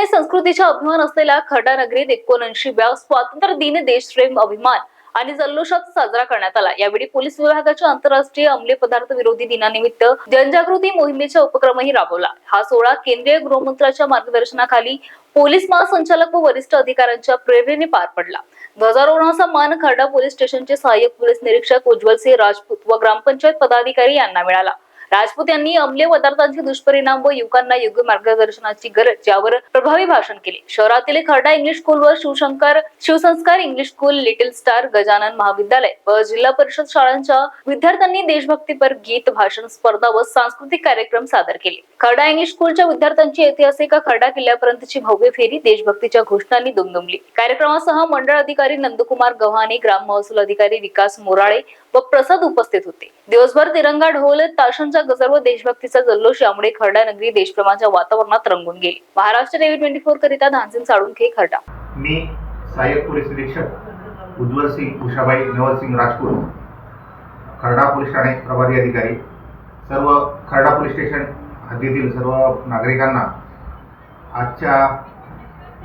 आणि संस्कृतीचा अभिमान असलेल्या खरडा नगरीत एकोणऐंशीव्या स्वातंत्र्य दिन देशप्रेम अभिमान आणि जल्लोषात साजरा करण्यात आला. यावेळी पोलीस विभागाच्या आंतरराष्ट्रीय अंमली पदार्थ विरोधी दिनानिमित्त जनजागृती मोहिमेचा उपक्रमही राबवला. हा सोहळा केंद्रीय गृहमंत्र्याच्या मार्गदर्शनाखाली पोलीस महासंचालक व वरिष्ठ अधिकाऱ्यांच्या प्रेरणेने पार पडला. ध्वजारोहणाचा मान खरडा पोलीस स्टेशनचे सहाय्यक पोलीस निरीक्षक उज्ज्वल सिंह राजपूत व ग्रामपंचायत पदाधिकारी यांना मिळाला. राजपूत यांनी अंमली पदार्थांचे दुष्परिणाम व युवकांना योग्य मार्गदर्शनाची गरज यावर प्रभावी भाषण केले. शहरातील खरडा इंग्लिश स्कूल व Shivshankar Shivsanskar English school little star Gajanan महाविद्यालय व जिल्हा परिषद शाळांच्या विद्यार्थ्यांनी देशभक्तीपर गीत भाषण स्पर्धा व सांस्कृतिक कार्यक्रम सादर केले. खरडा इंग्लिश स्कूलच्या विद्यार्थ्यांची ऐतिहासिक खरडा किल्ल्यापर्यंतची भव्य फेरी देशभक्तीच्या घोषणांनी दुमदुमली. कार्यक्रमासह मंडळ अधिकारी नंदकुमार गव्हाणे ग्राम महसूल अधिकारी विकास मोराळे व प्रसाद उपस्थित होते. दिवसभर तिरंगा ढोल ताशांचा गजर सर्व देशभक्तीचा जल्लोष यामुळे खरडा नगरी देशप्रेमाच्या वातावरणात रंगून गेली. महाराष्ट्र टीव्ही ट्वेंटी फोर करिता धानसिंग साळुंखे खरडा. मी सहाय्यक पोलीस निरीक्षक उज्ज्वल सिंग उषाबाई नवलसिंग राजपूत खरडा पोलीस ठाणे प्रभारी अधिकारी सर्व खरडा पोलीस स्टेशन हद्दीतील सर्व नागरिकांना आजच्या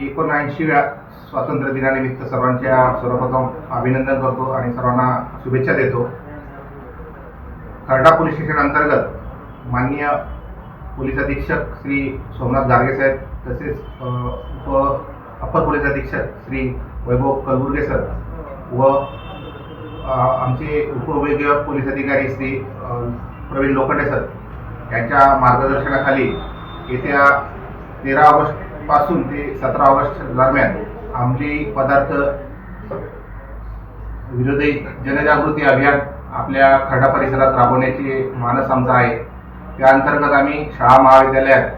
एकोणऐंशीव्या स्वातंत्र्य दिनानिमित्त सर्वांच्या सर्वप्रथम अभिनंदन करतो आणि सर्वांना शुभेच्छा देतो. खरडा पोलीस स्टेशन अंतर्गत माननीय पोलीस अधीक्षक श्री सोमनाथ गार्गे साहेब तसेच उप अप्पर पोलीस अधीक्षक श्री वैभव कलबुर्गे सर व आमचे उपविभागीय पोलीस अधिकारी श्री प्रवीण लोखंडे सर यांच्या मार्गदर्शनाखाली येत्या तेरा ऑगस्टपासून ते सतरा ऑगस्ट दरम्यान आमचे पदार्थ विरोधी जनजागृती अभियान आपल्या खरडा परिसरात राबवण्याची मानस आमचा आहे. त्या अंतर्गत आम्ही शाळा महाविद्यालयात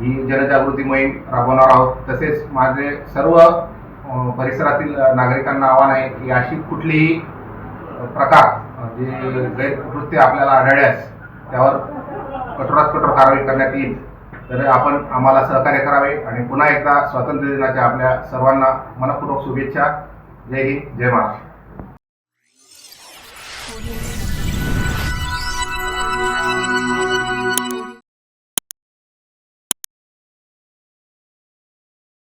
ही जनजागृती मोहीम राबवणार आहोत. तसेच माझे सर्व परिसरातील नागरिकांना आव्हान आहे की अशी कुठलीही प्रकार जे गैरकृत्य आपल्याला आढळल्यास त्यावर कठोरात कठोर कारवाई करण्यात येईल. तर आपण आम्हाला सहकार्य करावे आणि पुन्हा एकदा स्वातंत्र्य दिनाच्या आपल्या सर्वांना मनपूर्वक शुभेच्छा. जय हिंद जय महाराष्ट्र. Audio